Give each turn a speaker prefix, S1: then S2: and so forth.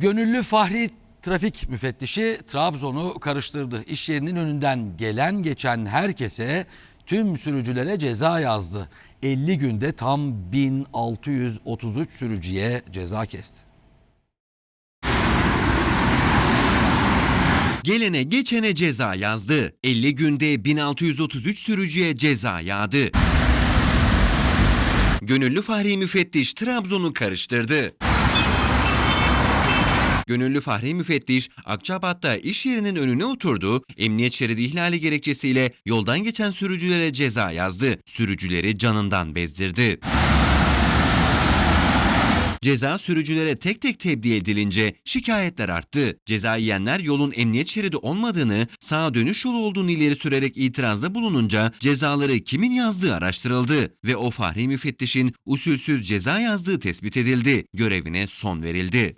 S1: Gönüllü Fahri trafik müfettişi Trabzon'u karıştırdı. İş yerinin önünden gelen geçen herkese tüm sürücülere ceza yazdı. 50 günde tam 1633 sürücüye ceza kesti.
S2: Gelene geçene ceza yazdı. 50 günde 1633 sürücüye ceza yağdı. Gönüllü Fahri Müfettiş Trabzon'u karıştırdı. Gönüllü Fahri Müfettiş Akçabat'ta iş yerinin önüne oturdu, emniyet şeridi ihlali gerekçesiyle yoldan geçen sürücülere ceza yazdı. Sürücüleri canından bezdirdi. Ceza sürücülere tek tek tebliğ edilince şikayetler arttı. Ceza yiyenler yolun emniyet şeridi olmadığını, sağa dönüş yolu olduğunu ileri sürerek itirazda bulununca cezaları kimin yazdığı araştırıldı ve o fahri müfettişin usulsüz ceza yazdığı tespit edildi. Görevine son verildi.